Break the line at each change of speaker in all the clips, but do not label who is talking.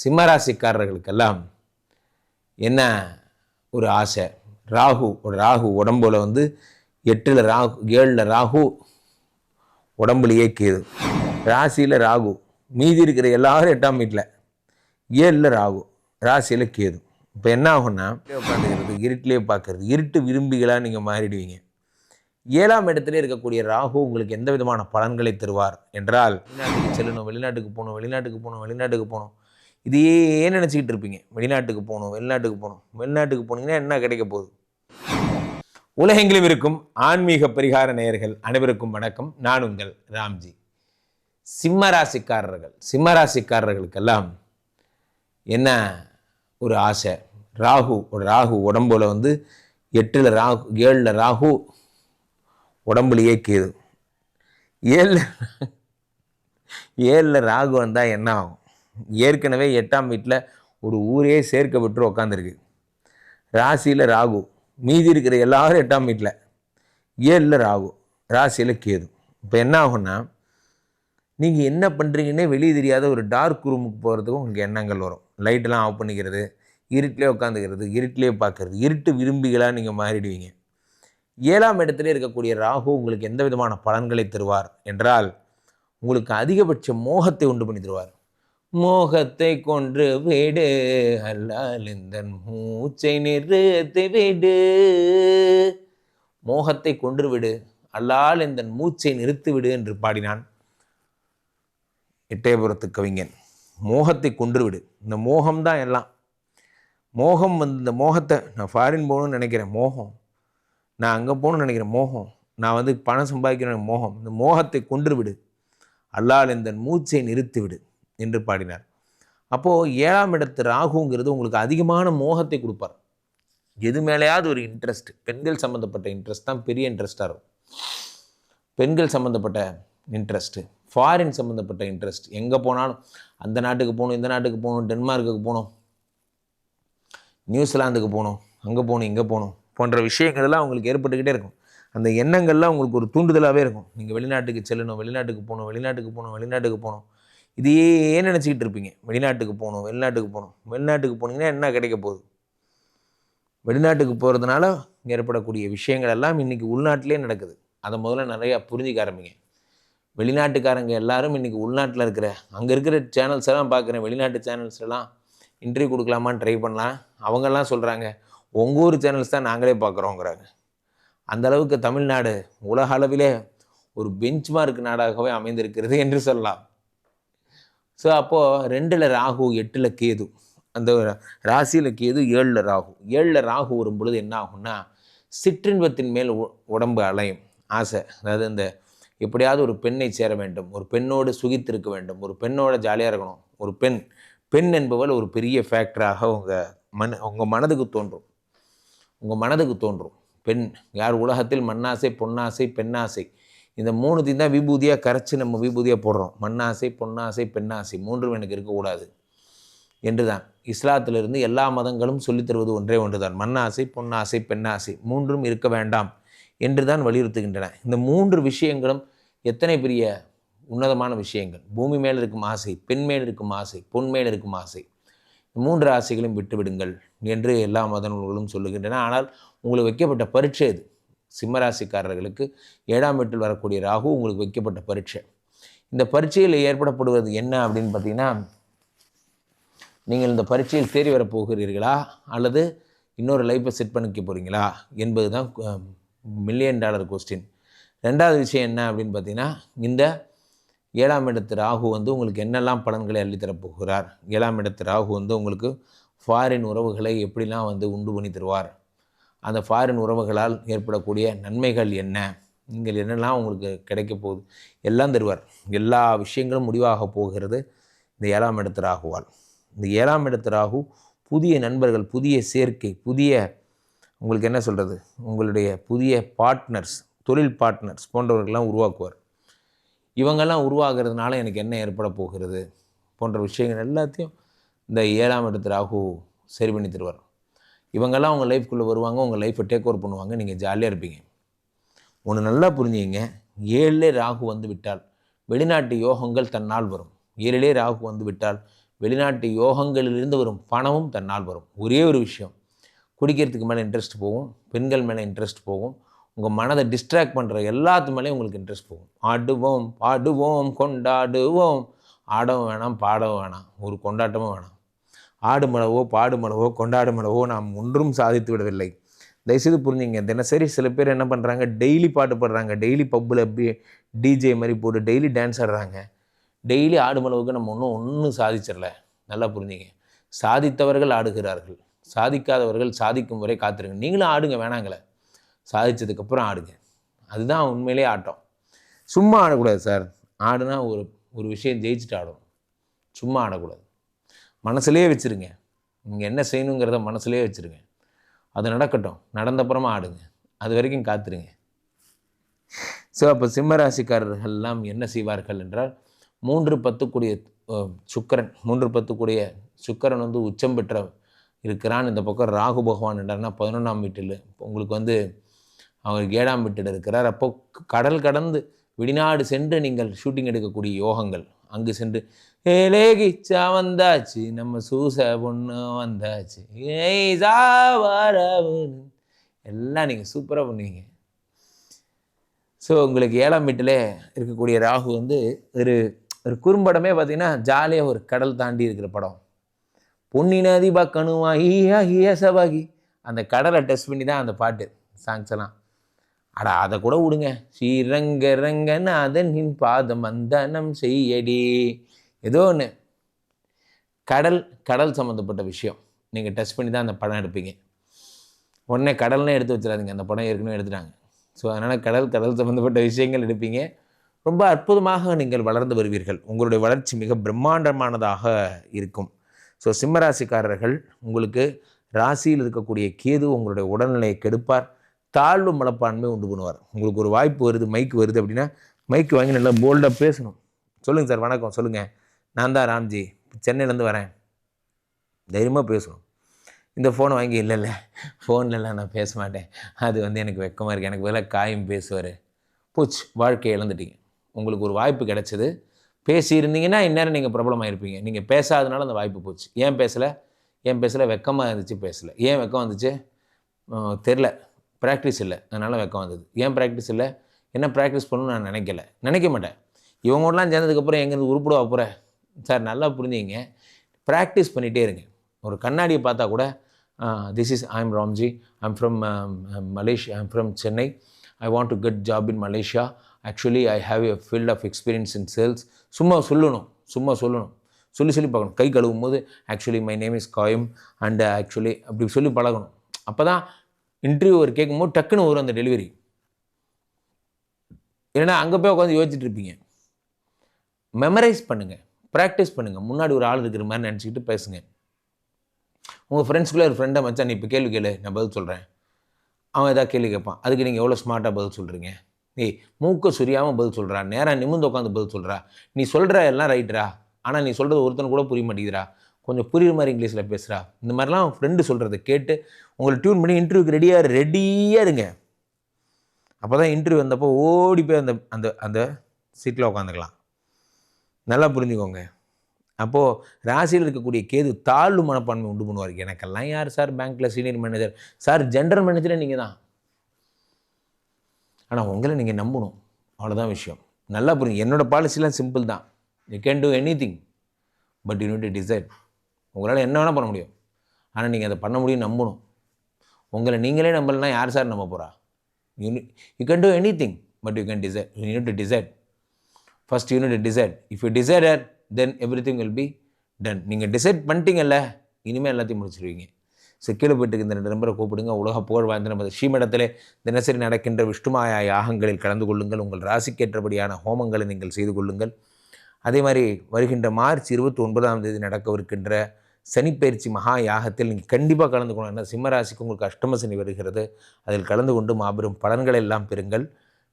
சிம்மராசிக்காரர்களுக்கெல்லாம் என்ன ஒரு ஆசை? ராகு ஒரு ராகு உடம்புல வந்து எட்டில் ராகு ஏழில் ராகு உடம்புலையே கேது ராசியில் ராகு மீதி இருக்கிற எல்லாரும் எட்டாம் வீட்டில் ஏழில் ராகு ராசியில் கேது. இப்போ என்ன ஆகும்னா உட்காந்துக்கிறது இருட்டிலே பார்க்கறது இருட்டு விரும்பிகளாக நீங்கள் மாறிடுவீங்க. ஏழாம் இடத்துல இருக்கக்கூடிய ராகு உங்களுக்கு எந்த விதமான பலன்களை தருவார்? என்றால் வெளிநாட்டுக்கு செல்லணும் வெளிநாட்டுக்கு போகணும் வெளிநாட்டுக்கு போகணும் வெளிநாட்டுக்கு போகணும். இதையே நினச்சிக்கிட்டு இருப்பீங்க. வெளிநாட்டுக்கு போகணும் வெளிநாட்டுக்கு போகணும். வெளிநாட்டுக்கு போனீங்கன்னா என்ன கிடைக்க போகுது? உலகெங்கிலும் இருக்கும் ஆன்மீக பரிகார நேயர்கள் அனைவருக்கும் வணக்கம். நான் உங்கள் ராம்ஜி. சிம்மராசிக்காரர்கள் சிம்மராசிக்காரர்களுக்கெல்லாம் என்ன ஒரு ஆசை? ராகு ஒரு ராகு உடம்புல வந்து எட்டில் ராகு ஏழில் ராகு உடம்புலையே கேது ஏழில் ஏழில் ராகு வந்தால் என்ன ஆகும்? ஏற்கனவே எட்டாம் வீட்டில் ஒரு ஊரே சேர்க்கப்பட்டு உக்காந்துருக்கு. ராசியில் ராகு. மீதி இருக்கிற எல்லாரும் எட்டாம் வீட்டில் ஏழில் ராகு. ராசியில் கேது. இப்போ என்ன ஆகும்னா நீங்கள் என்ன பண்ணுறீங்கன்னே வெளியே தெரியாத ஒரு டார்க் ரூமுக்கு போகிறதுக்கும் உங்களுக்கு எண்ணங்கள் வரும். லைட்டெல்லாம் ஆஃப் பண்ணிக்கிறது இருட்டிலே உட்காந்துக்கிறது இருட்டிலே பார்க்கறது இருட்டு விரும்பிகளாக நீங்கள் மாறிடுவீங்க. ஏழாம் இடத்துல இருக்கக்கூடிய ராகு உங்களுக்கு எந்த விதமான பலன்களை தருவார் என்றால் உங்களுக்கு அதிகபட்ச மோகத்தை உண்டு பண்ணி தருவார். மோகத்தை கொன்று விடு. அல்லால் இந்த மூச்சை நிறுத்தி விடு. மோகத்தை கொன்று விடு. அல்லால் இந்த மூச்சை நிறுத்தி விடு என்று பாடினான் எட்டயபுரத்து கவிஞன். மோகத்தை கொன்று விடு. இந்த மோகம்தான் எல்லாம். மோகம் வந்து இந்த மோகத்தை நான் ஃபாரின் போகணும்னு நினைக்கிறேன். மோகம். நான் அங்கே போகணும்னு நினைக்கிறேன். மோகம். நான் வந்து பணம் சம்பாதிக்கிறேன். மோகம். இந்த மோகத்தை கொன்று விடு. அல்லால் இந்த மூச்சை நிறுத்தி விடு. என்று பாடினார். அப்போது ஏழாம் இடத்து ராகுங்கிறது உங்களுக்கு அதிகமான மோகத்தை கொடுப்பார். எது மேலேயாவது ஒரு இன்ட்ரெஸ்ட் பெண்கள் சம்மந்தப்பட்ட இன்ட்ரெஸ்ட் தான் பெரிய இன்ட்ரெஸ்ட்டாக இருக்கும். பெண்கள் சம்மந்தப்பட்ட இன்ட்ரெஸ்ட்டு ஃபாரின் சம்மந்தப்பட்ட இன்ட்ரெஸ்ட் எங்கே போனாலும் அந்த நாட்டுக்கு போகணும் இந்த நாட்டுக்கு போகணும் டென்மார்க்குக்கு போகணும் நியூசிலாந்துக்கு போகணும் அங்கே போகணும் இங்கே போகணும் போன்ற விஷயங்கள்லாம் உங்களுக்கு ஏற்பட்டுக்கிட்டே இருக்கும். அந்த எண்ணங்கள்லாம் உங்களுக்கு ஒரு தூண்டுதலாகவே இருக்கும். நீங்கள் வெளிநாட்டுக்கு செல்லணும் வெளிநாட்டுக்கு போகணும் வெளிநாட்டுக்கு போகணும் வெளிநாட்டுக்கு போகணும். இதையே நினச்சிக்கிட்டு இருப்பீங்க. வெளிநாட்டுக்கு போகணும் வெளிநாட்டுக்கு போகணும். வெளிநாட்டுக்கு போனீங்கன்னா என்ன கிடைக்க போகுது? வெளிநாட்டுக்கு போகிறதுனால ஏற்படக்கூடிய விஷயங்கள் எல்லாம் இன்றைக்கி உள்நாட்டிலே நடக்குது. அதை முதல்ல நிறையா புரிஞ்சிக்க ஆரம்பிங்க. வெளிநாட்டுக்காரங்க எல்லாரும் இன்றைக்கி உள்நாட்டில் இருக்கிற அங்கே இருக்கிற சேனல்ஸ் எல்லாம் பார்க்குறேன். வெளிநாட்டு சேனல்ஸ் எல்லாம் இன்டர்வியூ கொடுக்கலாமான்னு ட்ரை பண்ணலாம். அவங்கெல்லாம் சொல்கிறாங்க உங்கள் ஊர் சேனல்ஸ் தான் நாங்களே பார்க்குறோங்கிறாங்க அந்த அளவுக்கு தமிழ்நாடு உலக அளவிலே ஒரு பெஞ்ச் மார்க் நாடாகவே அமைந்திருக்கிறது என்று சொல்லலாம். ஸோ அப்போது ரெண்டில் ராகு எட்டில் கேது. அந்த ராசியில் கேது ஏழில் ராகு. ஏழில் ராகு வரும் பொழுது என்ன ஆகும்னா சிற்றின்பத்தின் மேல் உ- உடம்பு அலையும். ஆசை. அதாவது இந்த எப்படியாவது ஒரு பெண்ணை சேர வேண்டும். ஒரு பெண்ணோடு சுகித்திருக்க வேண்டும். ஒரு பெண்ணோட ஜாலியாக இருக்கணும். ஒரு பெண் பெண் என்பவள் ஒரு பெரிய ஃபேக்டராக உங்கள் மன உங்கள் மனதுக்கு தோன்றும். உங்கள் மனதுக்கு தோன்றும். பெண் யார் உலகத்தில் மண்ணாசை பொன்னாசை பெண்ணாசை? இந்த மூணுத்தையும் தான் விபூதியாக கரைச்சி நம்ம விபூதியாக போடுறோம். மண்ணாசை பொன்னாசை பெண்ணாசை மூன்றும் எனக்கு இருக்கக்கூடாது. என்று தான் இஸ்லாத்திலிருந்து எல்லா மதங்களும் சொல்லித் தருவது ஒன்றே தான் மண்ணாசை பொன்னாசை பெண்ணாசை மூன்றும் இருக்க வேண்டாம் என்று தான் வலியுறுத்துகின்றன. இந்த மூன்று விஷயங்களும் எத்தனை பெரிய உன்னதமான விஷயங்கள். பூமி மேல் இருக்கும் ஆசை பெண் மேல் இருக்கும் ஆசை பொன் மேல் இருக்கும் ஆசை. மூன்று ஆசைகளையும் விட்டுவிடுங்கள் என்று எல்லா மத நூல்களும் சொல்லுகின்றன. ஆனால் உங்களுக்கு வைக்கப்பட்ட பரீட்சை இது சிம்மராசிக்காரர்களுக்கு ஏழாம் வீட்டில் வரக்கூடிய ராகு உங்களுக்கு வைக்கப்பட்ட பரீட்சை. இந்த பரீட்சையில் ஏற்படப்படுவது என்ன அப்படின்னு பார்த்தீங்கன்னா நீங்கள் இந்த பரீட்சையில் தேறி வரப்போகிறீர்களா அல்லது இன்னொரு லைஃப்பை செட் பண்ணிக்க போகிறீங்களா என்பது தான் மில்லியன் டாலர் கொஸ்டின் ரெண்டாவது விஷயம் என்ன அப்படின்னு பார்த்தீங்கன்னா இந்த ஏழாம் இடத்து ராகு வந்து உங்களுக்கு என்னெல்லாம் பலன்களை அள்ளித்தரப் போகிறார்? ஏழாம் இடத்து ராகு வந்து உங்களுக்கு ஃபாரின் உறவுகளை எப்படிலாம் வந்து உண்டு பண்ணி தருவார்? அந்த ஃபாரின் உறவுகளால் ஏற்படக்கூடிய நன்மைகள் என்ன? நீங்கள் என்னெல்லாம் உங்களுக்கு கிடைக்க போகுது? எல்லாம் தருவார். எல்லா விஷயங்களும் முடிவாக போகிறது இந்த ஏழாம் இடத்து ராகுவால். இந்த ஏழாம் இடத்து ராகு புதிய நண்பர்கள் புதிய சேர்க்கை புதிய உங்களுக்கு என்ன சொல்கிறது உங்களுடைய புதிய பார்ட்னர்ஸ் தொழில் பார்ட்னர்ஸ் போன்றவர்கள்லாம் உருவாக்குவார். இவங்கெல்லாம் உருவாகிறதுனால எனக்கு என்ன ஏற்பட போகிறது? போன்ற விஷயங்கள் எல்லாத்தையும் இந்த ஏழாம் இடத்து ராகு சரி பண்ணி தருவார். இவங்கெல்லாம் உங்கள் லைஃப்குள்ளே வருவாங்க உங்கள் லைஃப்பை டேக் ஓவர் பண்ணுவாங்க நீங்கள் ஜாலியாக இருப்பீங்க. ஒன்று நல்லா புரிஞ்சுங்க ஏழிலே ராகு வந்து விட்டால் வெளிநாட்டு யோகங்கள் தன்னால் வரும். ஏழிலே ராகு வந்து விட்டால் வெளிநாட்டு யோகங்களிலிருந்து வரும் பணமும் தன்னால் வரும். ஒரே ஒரு விஷயம் குடிக்கிறதுக்கு மேலே இன்ட்ரெஸ்ட் போகும் பெண்கள் மேலே இன்ட்ரெஸ்ட் போகும் உங்கள் மனதை டிஸ்ட்ராக்ட் பண்ணுற எல்லாத்து மேலேயும் உங்களுக்கு இன்ட்ரெஸ்ட் போகும். ஆடுவோம் பாடுவோம் கொண்டாடுவோம். ஆடவும் வேணாம் பாடவும் வேணாம் ஒரு கொண்டாட்டமும் வேணாம். ஆடு மளவோ பாடு மளவோ கொண்டாடு மளவோ நாம் ஒன்றும் சாதித்து விடவில்லை. தயவுசெய்து புரிஞ்சுங்க தினசரி சில பேர் என்ன பண்ணுறாங்க டெய்லி பாட்டு பாடுறாங்க டெய்லி பப்பில் டிஜே மாதிரி போட்டு டெய்லி டான்ஸ் ஆடுறாங்க. டெய்லி ஆடு மளவுக்கு நம்ம ஒன்றும் ஒன்றும் சாதிச்சிடல. நல்லா புரிஞ்சுங்க. சாதித்தவர்கள் ஆடுகிறார்கள். சாதிக்காதவர்கள் சாதிக்கும் வரை காத்திருங்க. நீங்களும் ஆடுங்க வேணாங்களே. சாதித்ததுக்கப்புறம் ஆடுங்க. அதுதான் உண்மையிலே ஆட்டம். சும்மா ஆடக்கூடாது சார். ஆடுனா ஒரு ஒரு விஷயம் ஜெயிச்சுட்டு ஆடும் சும்மா ஆடக்கூடாது. மனசுலேயே வச்சுருங்க. நீங்கள் என்ன செய்யணுங்கிறத மனசுலேயே வச்சுருங்க. அது நடக்கட்டும். நடந்தப்புறமா ஆடுங்க. அது வரைக்கும் காத்துருங்க. ஸோ அப்போ சிம்மராசிக்காரர்கள்லாம் என்ன செய்வார்கள் என்றால் மூன்று பத்துக்குரிய சுக்கரன் சுக்கிரன் மூன்று பத்துக்குரிய சுக்கிரன் வந்து உச்சம் பெற்ற இருக்கிறான். இந்த பக்கம் ராகு பகவான் என்றார்னா பதினொன்றாம் வீட்டில் உங்களுக்கு வந்து அவர் ஏழாம் வீட்டில் இருக்கிறார். அப்போ கடல் கடந்து வெளிநாடு சென்று நீங்கள் ஷூட்டிங் எடுக்கக்கூடிய யோகங்கள். அங்கு சென்று ஏலேகிச்சா வந்தாச்சு நம்ம சூச பொண்ணு வந்தாச்சு. ஏய் சாவாரவுன்னு. எல்லாம் நீங்கள் சூப்பராக பண்ணுவீங்க. ஸோ உங்களுக்கு ஏழாம் வீட்டில் இருக்கக்கூடிய ராகு வந்து ஒரு ஒரு குறும்படமே பார்த்தீங்கன்னா ஜாலியாக ஒரு கடல் தாண்டி இருக்கிற படம். பொன்னி நதி பக்கணுமா ஈயா ஈயா சபாகி அந்த கடலை டெஸ்ட் பண்ணி தான் அந்த பாட்டு சாங்ஸ் எல்லாம். அட அதை கூட விடுங்க ஸ்ரீரங்க ரங்கநாதன் பாதம் வந்தனம் செய்யடி. ஏதோ ஒன்று கடல் கடல் சம்மந்தப்பட்ட விஷயம். நீங்கள் டச் பண்ணி தான் அந்த படம் எடுப்பீங்க. உடனே கடல்னே எடுத்து வச்சிடாதீங்க. அந்த படம் ஏற்கனவே எடுத்துட்டாங்க. ஸோ அதனால் கடல் கடல் சம்மந்தப்பட்ட விஷயங்கள் எடுப்பீங்க. ரொம்ப அற்புதமாக நீங்கள் வளர்ந்து வருவீர்கள். உங்களுடைய வளர்ச்சி மிக பிரம்மாண்டமானதாக இருக்கும். ஸோ சிம்மராசிக்காரர்கள் உங்களுக்கு ராசியில் இருக்கக்கூடிய கேது உங்களுடைய உடல்நிலையை கெடுப்பார். தாழ்வு மனப்பான்மை உண்டு பண்ணுவார். உங்களுக்கு ஒரு வாய்ப்பு வருது மைக்கு வருது அப்படின்னா மைக்கு வாங்கி நல்லா போல்டாக பேசணும். சொல்லுங்கள் சார் வணக்கம் சொல்லுங்கள் நான் தான் ராம்ஜி. சென்னையிலேருந்து வரேன். தைரியமாக பேசணும். இந்த ஃபோனை வாங்கி இல்லை இல்லை. ஃபோன்லலாம் நான் பேச மாட்டேன். அது வந்து எனக்கு வெக்கமாக இருக்குது எனக்கு பதிலாக காயும் பேசுவார். போச்சு வாழ்க்கையை இழந்துட்டீங்க. உங்களுக்கு ஒரு வாய்ப்பு கிடச்சிது. பேசியிருந்தீங்கன்னா இந்நேரம் நீங்கள் பிரபலமாக இருப்பீங்க நீங்கள் பேசாதனால அந்த வாய்ப்பு போச்சு. ஏன் பேசலை? ஏன் பேசலை? வெக்கமாக இருந்துச்சு பேசலை. ஏன் வெக்கம் வந்துச்சு? தெரில ப்ராக்டிஸ் இல்லை. அதனால் வெக்கம் வந்தது. ஏன் ப்ராக்டிஸ் இல்லை? என்ன ப்ராக்டிஸ் பண்ணணும்னு நான் நினைக்கல. நினைக்க மாட்டேன். இவங்களாம் சேர்ந்ததுக்கப்புறம் எங்கேருந்து உருப்பிடுவா போகிறேன் சார் நல்லா புரிஞ்சுங்க. ப்ராக்டிஸ் பண்ணிகிட்டே இருங்க. ஒரு கண்ணாடியை பார்த்தா கூட this is I am Ramji I'm from Malaysia I'm from Chennai I want to get job in Malaysia actually I have a field of experience in sales சும்மா சொல்லணும். சும்மா சொல்லணும். சொல்லி சொல்லி பார்க்கணும். கை கழுவும் போது actually my name is Kayam and actually அப்படி சொல்லி பழகணும். அப்போ தான் இன்டர்வியூ ஒரு கேட்கும்போது டக்குன்னு வரும் அந்த டெலிவரி இல்லைன்னா அங்கே போய் உட்காந்து யோசிச்சுட்டு இருப்பீங்க மெமரைஸ் பண்ணுங்கள் ப்ராக்டிஸ் பண்ணுங்கள் முன்னாடி ஒரு ஆள் இருக்கிற மாதிரி நினச்சிக்கிட்டு பேசுங்க. உங்கள் ஃப்ரெண்ட்ஸ்குள்ளே ஒரு ஃப்ரெண்டை மச்சான் நீ இப்போ கேள்வி கேளு நான் பதில் சொல்கிறேன் அவன் ஏதாவது கேள்வி கேட்பான். அதுக்கு நீங்கள் எவ்வளோ ஸ்மார்ட்டாக பதில் சொல்கிறீங்க நீ மூக்க சுரியாமல் பதில் சொல்கிறா நேராக நிமிர்ந்து உட்காந்து பதில் சொல்கிறா நீ சொல்கிற எல்லாம் ரைட்டரா ஆனால் நீ சொல்கிறது ஒருத்தன் கூட புரிய மாட்டேங்கிறா கொஞ்சம் புரியுற மாதிரி இங்கிலீஷில் பேசுகிறா இந்த மாதிரிலாம் ஃப்ரெண்டு சொல்கிறத கேட்டு உங்களை டியூன் பண்ணி இன்டர்வியூக்கு ரெடியாக ரெடியாக இருங்க. அப்போ தான் இன்டர்வியூ வந்தப்போ ஓடி போய் அந்த அந்த அந்த சீட்டில் உட்காந்துக்கலாம் நல்லா புரிஞ்சுக்கோங்க. அப்போது ராசியில் இருக்கக்கூடிய கேது தாழ்வு மனப்பான்மை உண்டு பண்ணுவார். எனக்கெல்லாம் யார் சார் பேங்க்கில் சீனியர் மேனேஜர் சார் ஜென்ரல் மேனேஜரே நீங்கள் தான் ஆனால் உங்களை நீங்கள் நம்பணும். அவ்வளோதான் விஷயம். நல்லா புரியுங்க என்னோடய பாலிசிலாம் சிம்பிள் தான். You can do anything but you need decide உங்களால் என்ன வேணால் பண்ண முடியும். ஆனால் நீங்கள் அதை பண்ண முடியும் நம்பணும். உங்களை நீங்களே நம்பலைன்னா யார் சார் நம்ப போகிறா you you can do anything but you can decide you need to decide first you need decide if you decider then everything will be done நீங்கள் டிசைட் பண்ணிட்டீங்கல்ல இனிமேல் எல்லாத்தையும் முடிச்சிருவீங்க. ஸோ கீழே போயிட்டு இந்த ரெண்டு நம்பரை கூப்பிடுங்க. உலக புகழ் வாய்ந்த நமது ஸ்ரீமடத்திலே தினசரி நடக்கின்ற விஷ்ணுமாயா யாகங்களில் கலந்து கொள்ளுங்கள். உங்கள் ராசிக்கேற்றபடியான ஹோமங்களை நீங்கள் செய்து கொள்ளுங்கள். அதே மாதிரி வருகின்ற மார்ச் இருபத்தி ஒன்பதாம் தேதி நடக்கவிருக்கின்ற சனிப்பயிற்சி மகா யாகத்தில் நீங்கள் கண்டிப்பாக கலந்து கொள்ளணும். ஏன்னா சிம்மராசிக்கு உங்களுக்கு அஷ்டம சனி வருகிறது. அதில் கலந்து கொண்டு மாபெரும் பலன்களை எல்லாம் பெறுங்கள்.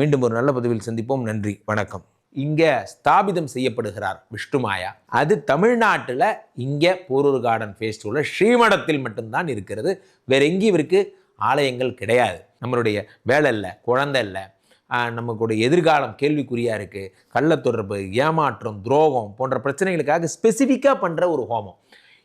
மீண்டும் ஒரு நல்ல பதிவில் சந்திப்போம். நன்றி வணக்கம். இங்கே ஸ்தாபிதம் செய்யப்படுகிறார் விஷ்ணுமாயா அது தமிழ்நாட்டில் இங்கே போரூர் கார்டன் ஃபேஸ்டிவலில் ஸ்ரீமடத்தில் மட்டும்தான் இருக்கிறது. வேற எங்கேயும் இவருக்கு ஆலயங்கள் கிடையாது. நம்மளுடைய வேலை இல்லை குழந்தை இல்லை. நமக்குடைய எதிர்காலம் கேள்விக்குறியாக இருக்குது கள்ளத்தொடர்பு ஏமாற்றம் துரோகம் போன்ற பிரச்சனைகளுக்காக ஸ்பெசிஃபிக்காக பண்ணுற ஒரு ஹோமம்.